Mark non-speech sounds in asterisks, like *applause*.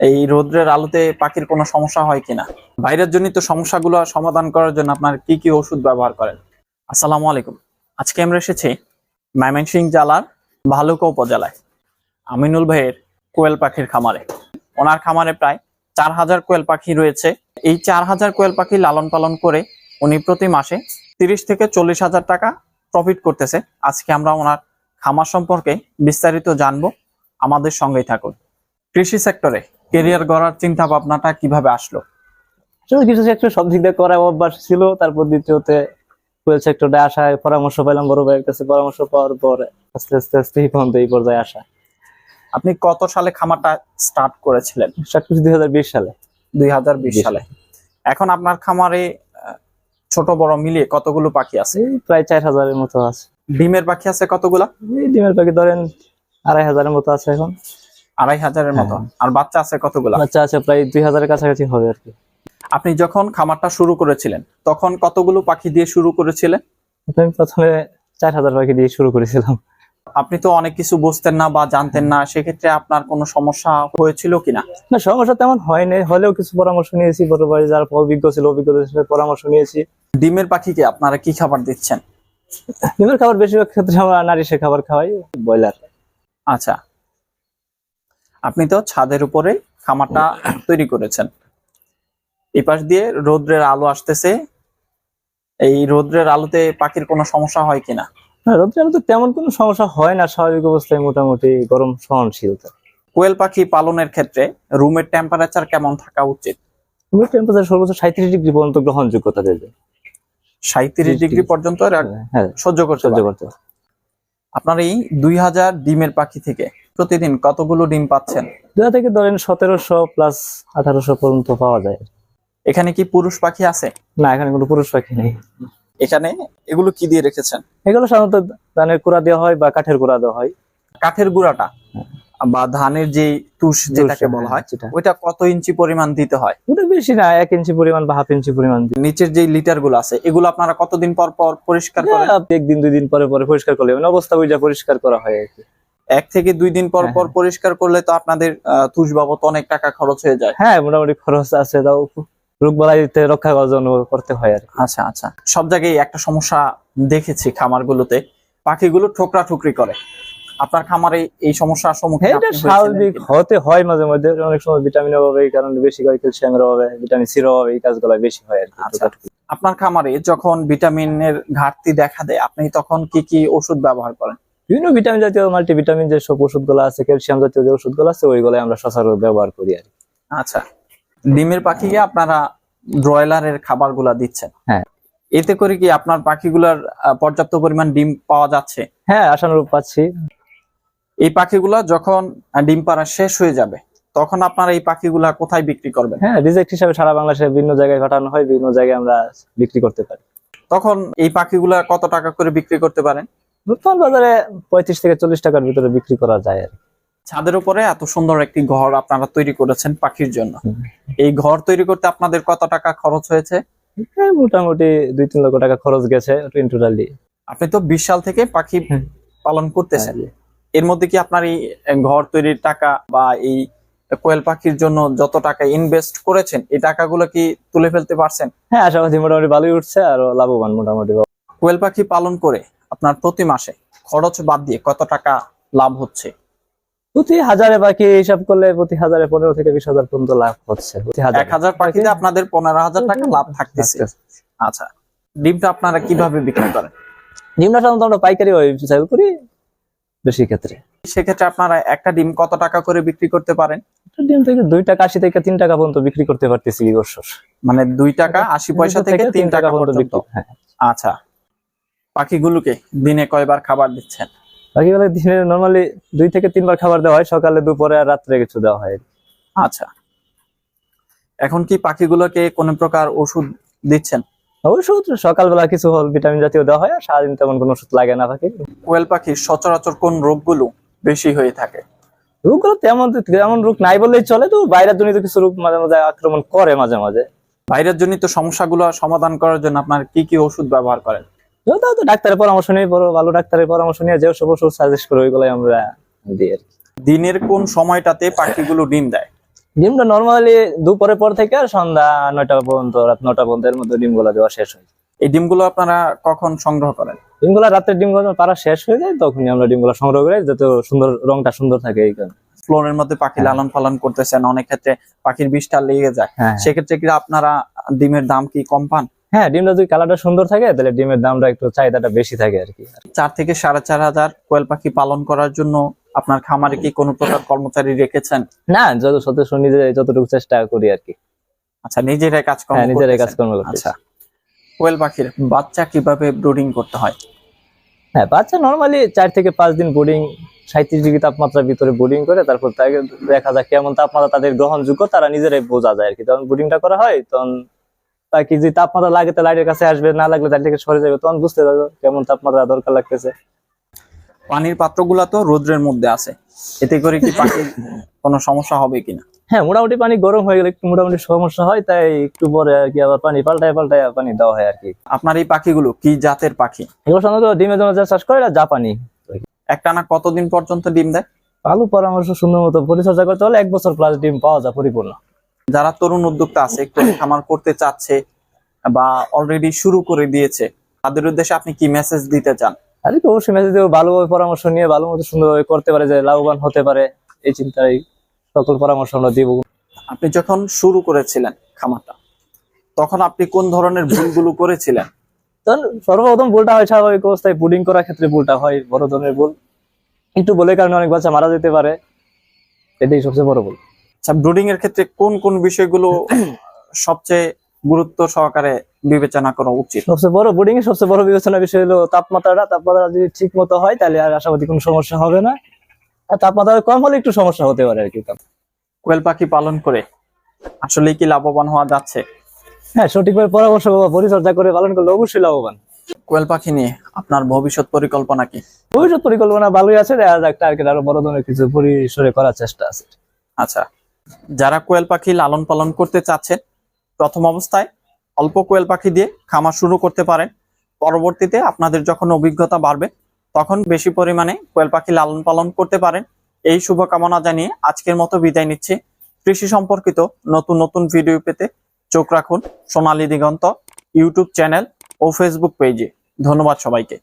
এই রোদ্রের আলোতে পাখির কোনো সমস্যা হয় কিনা? ভাইরাস জনিত সমস্যাগুলো সমাধান করার জন্য আপনার কি কি ওষুধ ব্যবহার করেন? আসসালামু আলাইকুম। আজকে আমরা এসেছি ময়মনসিংহ জেলার ভালুকা উপজেলায়, আমিনুল ভাইয়ের কোয়েল পাখির খামারে। ওনার খামারে প্রায় চার হাজার কোয়েল পাখি রয়েছে। এই চার হাজার কোয়েল পাখি লালন পালন করে উনি প্রতি মাসে তিরিশ থেকে চল্লিশ হাজার টাকা প্রফিট করতেছে। আজকে আমরা ওনার খামার সম্পর্কে বিস্তারিত জানব। আমাদের সঙ্গেই থাকুন। কৃষি সেক্টরে কেরিয়ার গড়ার চিন্তা ভাবনাটা কীভাবে আসলো? আসলে কিছু সেক্টর সব দিক দিয়ে করা অভ্যাস ছিল। তারপর দ্বিতীয়তে কোয়েল সেক্টরে আসায় পরামর্শ পেলাম বড় ভাইয়ের কাছে। পরামর্শ পাওয়ার পর আস্তে আস্তে আস্তে এই পর্যন্ত এই পর্যায়ে আসা। আপনি কত সালে খামারটা স্টার্ট করেছিলেন? সবকিছু দুই হাজার বিশ সালে। দুই হাজার বিশ সালে। এখন আপনার খামারে ছোট বড় মিলিয়ে কতগুলো পাখি আছে? প্রায় চার হাজারের মতো আছে। ডিমের পাখি আছে কতগুলা? এই ডিমের পাখি ধরেন আড়াই হাজারের মতো আছে এখন। আড়াই হাজারের মতো। হ্যাঁ। আর বাচ্চা আছে কতগুলো? বাচ্চা আছে প্রায় দুই হাজারের কাছাকাছি হবে আর কি। আপনি যখন খামারটা শুরু করেছিলেন তখন কতগুলো পাখি দিয়ে শুরু করেছিলেন? আমি প্রথমে চার হাজার পাখি দিয়ে শুরু করেছিলাম। আপনি তো অনেক কিছু বুঝতেন না বা জানতেন না সেক্ষেত্রে আপনার কোনো সমস্যা হয়েছিল কিনা? না সমস্যা তেমন হয়নি। হলেও কিছু পরামর্শ নিয়েছি বড় ভাই যারা অভিজ্ঞ ছিল অভিজ্ঞতার সাথে পরামর্শ নিয়েছি। ডিমের পাখিকে আপনারা কি খাবার দিচ্ছেন? ডিমের খাবার বেশিরভাগ ক্ষেত্রে আমরা নারিশের খাবার খাওয়াই ব্রয়লার। আচ্ছা আপনি তো ছাদের উপরে খামারটা তৈরি করেছেন। এই পাশ দিয়ে রোদ্রের আলো আসতেছে। এই রোদ্রের আলোতে পাখির কোনো সমস্যা হয় কিনা? না রোদ্রে আলো তো তেমন কোনো সমস্যা হয় না। স্বাভাবিক অবস্থায় মোটামুটি গরম সহনশীলতা। কোয়েল পাখি পালনের ক্ষেত্রে রুমের টেম্পারেচার কেমন থাকা উচিত? রুমের টেম্পারেচার সর্বোচ্চ সাঁত্রিশ ডিগ্রি পর্যন্ত গ্রহণযোগ্য তাদের জন্য। সাঁত্রিশ ডিগ্রি পর্যন্ত হ্যাঁ সহ্য করতে সহ্য করতে আপনার এই দুই হাজার ডিমের পাখি থেকে প্রতিদিন কতগুলো ডিম পাচ্ছেন? দুটা থেকে ধরেন সতেরোশো প্লাস আঠারোশো পর্যন্ত পাওয়া যায়। এখানে কি পুরুষ পাখি আছে? না এখানে কোনো পুরুষ পাখি নেই। এখানে এগুলো কি দিয়ে রেখেছেন? এগুলো সাধারণত ধানের কুড়া দেওয়া হয় বা কাঠের কুড়া দেওয়া হয়। কাঠের গুঁড়াটা বা ধানের যে তুষ যেটাকে বলা হয় যেটা। ওইটা কত ইঞ্চি পরিমাণ দিতে হয়? ওটা বেশি না এক ইঞ্চি পরিমাণ বা হাফ ইঞ্চি পরিমাণ। নিচের যে লিটারগুলো আছে এগুলো আপনারা কতদিন পর পর পরিষ্কার করেন? হ্যাঁ, একদিন দুই দিন পরে পরে পরিষ্কার করলে মানে অবস্থা বুঝা পরিষ্কার করা হয় আর কি। এক থেকে দুই দিন পর হ্যাঁ, পর পরিষ্কার করলে তো আপনাদের তুষ বাবদ অনেক টাকা খরচ হয়ে যায়। হ্যাঁ মোটামুটি খরচ আছে তাও রোগ বালাইতে রক্ষা করার জন্য করতে হয় আর আচ্ছা আচ্ছা। সব জায়গায় একটা সমস্যা দেখেছি খামারগুলোতে। পাখিগুলো ঠোকরা ঠুকরি করে। আপনার খামারে এই সমস্যার সম্মুখীন হ্যাঁ, এটা স্বাভাবিক হতে হয় মাঝে মধ্যে অনেক সময় ভিটামিনের অভাবে এই কারণে বেশি হয় ক্যালসিয়ামের অভাবে ভিটামিন সির অভাবে এই কাজগুলো বেশি হয় আর কি আচ্ছা। আপনার খামারে যখন ভিটামিনের ঘাটতি দেখা দেয় আপনি তখন কি কি ওষুধ ব্যবহার করেন? বিভিন্ন ভিটামিন জাতীয় মাল্টিভিটামিন যে সব ওষুধগুলো আছে ক্যালসিয়াম জাতীয় যে ওষুধগুলো আছে ওইগুলো আমরা সচরাচর ব্যবহার করি আর। আচ্ছা ডিমের পাখিকে আপনারা ব্রয়লারের খাবারগুলা দিচ্ছেন? হ্যাঁ। এতে করে কি আপনার পাখিগুলার পর্যাপ্ত পরিমাণ ডিম পাওয়া যাচ্ছে? হ্যাঁ আশানুরূপ পাচ্ছি। এই পাখিগুলা যখন ডিম পাড়া শেষ হয়ে যাবে তখন আপনারা এই পাখিগুলা কোথায় বিক্রি করবেন? হ্যাঁ রিজেক্ট হিসাবে সারা বাংলাদেশে বিভিন্ন জায়গায় ঘটানো হয় বিভিন্ন জায়গায় আমরা বিক্রি করতে পারি। তখন এই পাখিগুলা কত টাকা করে বিক্রি করতে পারেন? বর্তমান বাজারে পঁয়ত্রিশ থেকে চল্লিশ টাকার ভিতরে বিক্রি করা যায় আর ছাদের উপরে এত সুন্দর একটি ঘর আপনারা তৈরি করেছেন পাখির জন্য। এই ঘর তৈরি করতে আপনাদের কত টাকা খরচ হয়েছে? হ্যাঁ, মোটামুটি দুই তিন লক্ষ টাকা খরচ গেছে টোটালি আপনি তো বিশ সাল থেকে পাখি পালন করতেছেন। হ্যাঁ। এর মধ্যে কি আপনার এই ঘর তৈরির টাকা বা এই কোয়েল পাখির জন্য যত টাকা ইনভেস্ট করেছেন এই টাকাগুলো কি তুলে ফেলতে পারছেন? হ্যাঁ আশাবাদী মোটামুটি ভালোই উঠছে আর লাভবান মোটামুটি। কোয়েল পাখি পালন করে আপনার প্রতি মাসে খরচ বাদ দিয়ে কত টাকা লাভ হচ্ছে? প্রতি হাজারে বাকি হিসাব করলে প্রতি হাজারে পনেরো থেকে বিশ হাজার পর্যন্ত লাভ হচ্ছে এক হাজার পাখিতে আপনাদের পনেরো হাজার টাকা লাভ থাকতেছে। আচ্ছা ডিমটা আপনারা কীভাবে বিক্রি করেন? ডিমটা সাধারণত আমরা পাইকারি সেল করি বেশি ক্ষেত্রে। সেক্ষেত্রে আপনারা একটা ডিম কত টাকা করে বিক্রি করতে পারেন? ডিম থেকে দুই টাকা আশি থেকে তিন টাকা পর্যন্ত বিক্রি করতে পারতেছি বছর। মানে দুই টাকা আশি পয়সা থেকে তিন টাকা পর্যন্ত বিক্রি আচ্ছা পাখিগুলোকে দিনে কয়বার খাবার দিচ্ছেন? বেলা দিনে নর্মালি দুই থেকে তিনবার খাবার দেওয়া হয় সকালে দুপুরে আর রাত্রে কিছু দেওয়া হয়। আচ্ছা। এখন কি পাখিগুলোকে কোন প্রকার ওষুধ দিচ্ছেন? ওষুধ সকালবেলা কিছু হল ভিটামিন জাতীয় দেওয়া হয় আর সারাদিন তেমন কোনো ওষুধ লাগে না পাখি কোয়েল পাখির সচরাচর কোন রোগগুলো বেশি হয়ে থাকে? রোগগুলো তেমন তেমন রোগ নাই বললেই চলে তো বাইরের জনিত কিছু রোগ মাঝে মাঝে আক্রমণ করে মাঝে মাঝে। ভাইরাস জনিত সমস্যাগুলো সমাধান করার জন্য আপনার কি কি ওষুধ ব্যবহার করেন? তাও তো ডাক্তারের পরামর্শ নিয়ে বড় ভালো ডাক্তারের পরামর্শ নিয়ে যে সব ওষুধ সাজেস্ট করে ওইগুলাই আমরা দিই আর কি। দিনের কোন সময়টাতে পাখিগুলো ডিম দেয়? ডিমটা নর্মালি দুপুরে পর থেকে আর সন্ধ্যা নয়টা পর্যন্ত রাত নটা পর্যন্ত এর মধ্যে ডিমগুলা দেওয়া শেষ হয়। এই ডিমগুলো আপনারা কখন সংগ্রহ করেন? ডিমগুলা রাতের ডিমগুলো পারা শেষ হয়ে যায় তখনই আমরা ডিমগুলা সংগ্রহ করে যাতে সুন্দর রংটা সুন্দর থাকে এই কারণে। ফ্লোরের মধ্যে পাখি হ্যাঁ। লালন পালন করতেছেন অনেক ক্ষেত্রে পাখির বিষটা লেগে যায়। হ্যাঁ। সেক্ষেত্রে কি আপনারা ডিমের দাম কি কম পান? হ্যাঁ ডিমটা যদি কালারটা সুন্দর থাকে তাহলে ডিমের দামটা একটু চাহিদাটা বেশি থাকে আর কি। চার থেকে সাড়ে চার হাজার কোয়েল পাখি পালন করার জন্য আপনার খামারে কি কোনো প্রকার কর্মচারী রেখেছেন? না যত সদস্য নিজে যতটুকু চেষ্টা করি আর কি। আচ্ছা নিজেরাই কাজকর্ম হ্যাঁ নিজেরাই। কাজকর্ম আচ্ছা কোয়েল পাখির বাচ্চা কীভাবে ব্রুডিং করতে হয়? হ্যাঁ বাচ্চা নর্মালি চার থেকে পাঁচ দিন বোর্ডিং সাঁত্রিশ ডিগ্রি তাপমাত্রার ভিতরে বোর্ডিং করে তারপর তাকে দেখা যায় কেমন তাপমাত্রা তাদের গ্রহণযোগ্য তারা নিজেরাই বোঝা যায় আর কি। তখন বোর্ডিংটা করা হয় তখন তাকে যদি তাপমাত্রা লাগে তো লাইটের কাছে আসবে না লাগলে তার থেকে সরে যাবে তখন বুঝতে পারবে কেমন তাপমাত্রা দরকার লাগতেছে। পানির পাত্রগুলা তো রোদ্রের মধ্যে আছে। এতে করে কি পাখির *laughs* কোনো সমস্যা হবে কিনা? হ্যাঁ মোটামুটি পানি গরম হয়ে গেলে একটু মোটামুটি সমস্যা হয় তাই একটু পরে আর কি আবার পানি পাল্টায় পাল্টায় পানি দেওয়া হয় আর কি। আপনার এই পাখিগুলো কি জাতের পাখি? এগুলো সাধারণত ডিমে জমা যা চাষ করে এটা জাপানি। একটানা কতদিন পর্যন্ত ডিম দেয়? আলু পরামর্শ সুন্দর মতো পরিচর্যা করতে হলে এক বছর প্লাস ডিম পাওয়া যায় পরিপূর্ণ। যারা তরুণ উদ্যোক্তা আছে একটু খামার করতে চাচ্ছে বা অলরেডি শুরু করে দিয়েছে তাদের উদ্দেশ্যে আপনি কি মেসেজ দিতে চান? আর কি অবশ্যই মেসেজ দেবো ভালোভাবে পরামর্শ নিয়ে ভালো মতো সুন্দরভাবে করতে পারে যে লাভবান হতে পারে এই চিন্তায় সকল পরামর্শ আমরা দিব। আপনি যখন শুরু করেছিলেন খামারটা তখন আপনি কোন ধরনের ভুলগুলো করেছিলেন? তখন সর্বপ্রথম ভুলটা হয় স্বাভাবিক অবস্থায় পুডিং করার ক্ষেত্রে ভুলটা হয় বড় ধরনের ভুল। একটু বলে কারণে অনেক বাচ্চা মারা যেতে পারে এটাই সবচেয়ে বড় ভুল। আচ্ছা ব্রুডিং এর ক্ষেত্রে কোন কোন বিষয়গুলো সবচেয়ে গুরুত্ব সহকারে বিবেচনা করা উচিত? সবচেয়ে বড় বোর্ডিং এর সবচেয়ে বড় বিবেচনা বিষয় হলো তাপমাত্রাটা। তাপমাত্রা যদি ঠিক মতো হয় তাহলে আর আশাবাদী কোনো সমস্যা হবে না। আর তাপমাত্রা কম হলে একটু সমস্যা হতে পারে আর কি কোয়েল পাখি পালন করে আসলে কি লাভবান হওয়া যাচ্ছে? হ্যাঁ সঠিকভাবে পরামর্শ বা পরিচর্যা করে পালন করলে অবশ্যই লাভবান। কোয়েল পাখি নিয়ে আপনার ভবিষ্যৎ পরিকল্পনা কি? ভবিষ্যৎ পরিকল্পনা ভালোই আছে দেখা যাক টার্গেট আরও বড় ধরনের কিছু পরিসরে করার চেষ্টা আছে। আচ্ছা যারা কোয়েল পাখি লালন পালন করতে চাচ্ছেন, প্রথম অবস্থায় অল্প কোয়েল পাখি দিয়ে খামার শুরু করতে পারেন। পরবর্তীতে আপনাদের যখন অভিজ্ঞতা বাড়বে, তখন বেশি পরিমাণে কোয়েল পাখি লালন পালন করতে পারেন। এই শুভকামনা জানিয়ে আজকের মতো বিদায় নিচ্ছি। কৃষি সম্পর্কিত নতুন নতুন ভিডিও পেতে চোখ রাখুন সোনালী দিগন্ত ইউটিউব চ্যানেল ও ফেসবুক পেজে। ধন্যবাদ সবাইকে।